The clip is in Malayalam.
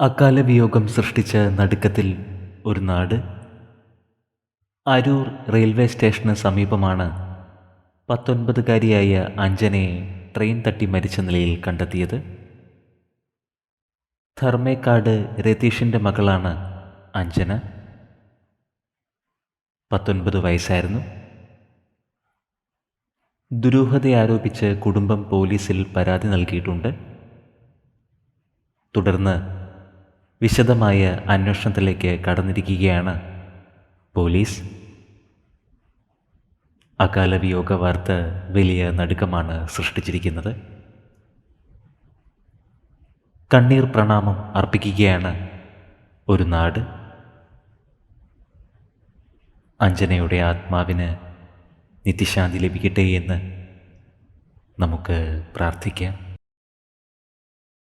അകാല വിയോഗം സൃഷ്ടിച്ച നടുക്കത്തിൽ ഒരു നാട്. അരൂർ റെയിൽവേ സ്റ്റേഷന് സമീപമാണ് പത്തൊൻപതുകാരിയായ അഞ്ജനയെ ട്രെയിൻ തട്ടി മരിച്ച നിലയിൽ കണ്ടെത്തിയത്. ധർമ്മേക്കാട് രതീഷിന്റെ മകളാണ് അഞ്ജന. പത്തൊൻപത് വയസ്സായിരുന്നു. ദുരൂഹത ആരോപിച്ച് കുടുംബം പോലീസിൽ പരാതി നൽകിയിട്ടുണ്ട്. തുടർന്ന് വിശദമായ അന്വേഷണത്തിലേക്ക് കടന്നിരിക്കുകയാണ് പോലീസ്. അകാല വിയോഗ വാർത്ത വലിയ നടുക്കമാണ് സൃഷ്ടിച്ചിരിക്കുന്നത്. കണ്ണീർ പ്രണാമം അർപ്പിക്കുകയാണ് ഒരു നാട്. അഞ്ജനയുടെ ആത്മാവിന് നിത്യശാന്തി ലഭിക്കട്ടെ എന്ന് നമുക്ക് പ്രാർത്ഥിക്കാം.